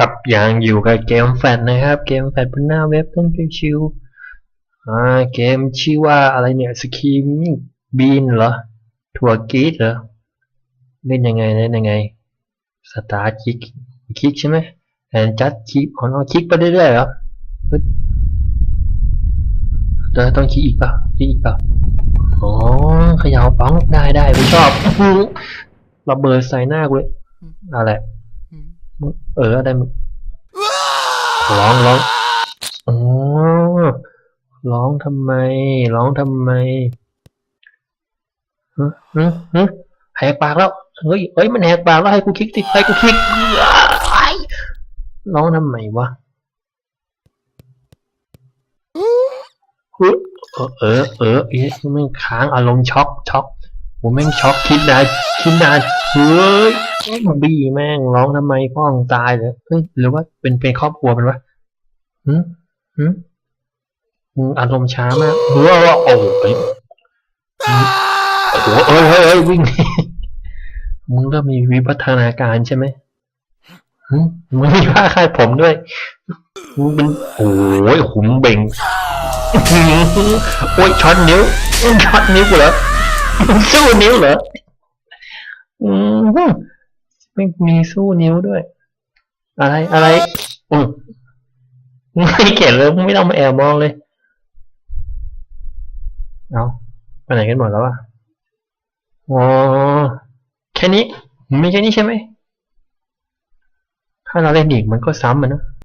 ครับยังอยู่กับเกมแฟดนะครับ เกมแฟดบนหน้าเว็บต้นชิวอ่าเกมชื่อว่าอะไรเนี่ยสกีมบีนเหรอถั่วกีดเหรอเล่นยังไงเล่นยังไงสตาร์คลิกคลิกใช่ไหมแอนจัดคลิกอ๋อคลิกไปเรื่อยๆเหรอเฮ้ยเดี๋ยวต้องคลิกอีกเปล่าคลิกอีกเปล่าอ๋อเขย่าป้องได้ได้ไม่ชอบระเบิดใส่หน้ากูเลยอะไร เอออะไรร้องร้องอ๋อร้องทำไม ร้องทำไมฮึฮึฮึแหกปากแล้ว เฮ้ยเฮ้ย มันแหกปากแล้วให้กูคลิกติให้กูคลิกร้องทำไมวะเออ เออ เออเอ๊ะแม่ค้างอารมณ์ช็อกช็อก ผมแม่งช็อกคิดนานคิดนานเฮ้ยบี้แม่งร้องทำไมพ่อมึงตายเลยเฮ้ยหรือว่าเป็นเป็นครอบครัวเป็นวะหืมหืมมึอารมณ์ช้ามากเฮ้ยโอ้โหเฮ้ยโอ้โหเอ้ยเฮ้ยเฮ้ยวิ่งมึงก็มีวิวัฒนาการใช่ไหมมึงมีผ้าคาดผมด้วยมึงเป็นโอ้ยหุมเบ่งโอ้ยช็อตนิ้วช็อตนิ้วกูเหรอ สู้นิ้วเหรอ อืมไม่มีสู้นิ้วด้วย อะไรอะไรอืมไม่เขียนเลยไม่ต้องมาแอบมองเลย เอาไปไหนกันหมดแล้วอะอ๋อแค่นี้ ไมีแค่นี้ใช่ไหม ถ้าเราเล่นอีกมันก็ซ้ำมันนะ